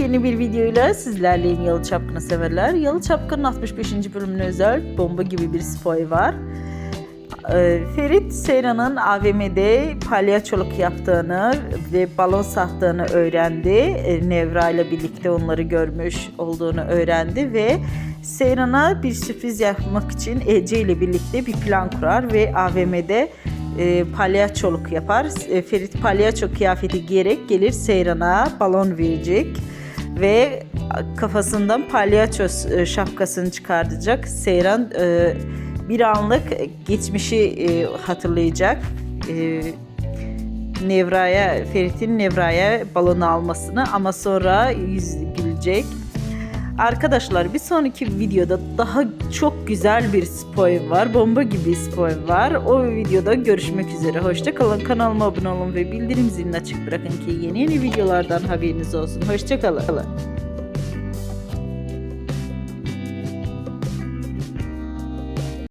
Yepyeni bir videoyla sizlerleyim Yalı Çapkını severler. Yalı Çapkın'ın 65. bölümüne özel bomba gibi bir spoy var. Ee, Ferit Seyran'ın AVM'de palyaçoluk yaptığını ve balon sattığını öğrendi. Ee, Nevra ile birlikte onları görmüş olduğunu öğrendi ve Seyran'a bir sürpriz yapmak için Ece ile birlikte bir plan kurar ve AVM'de e, palyaçoluk yapar. E, Ferit palyaço kıyafeti giyerek gelir Seyran'a balon verecek ve kafasından palyaço e, şapkasını çıkartacak. Seyran e, bir anlık geçmişi e, hatırlayacak. Nevra'ya, Ferit'in Nevra'ya balonu almasını ama sonra yüz gülecek. Arkadaşlar bir sonraki videoda daha çok güzel bir spoil var. Bomba gibi spoil var. O videoda görüşmek üzere. Hoşça kalın. Kanalıma abone olun ve bildirim zilini açık bırakın ki yeni yeni videolardan haberiniz olsun. Hoşça kalın.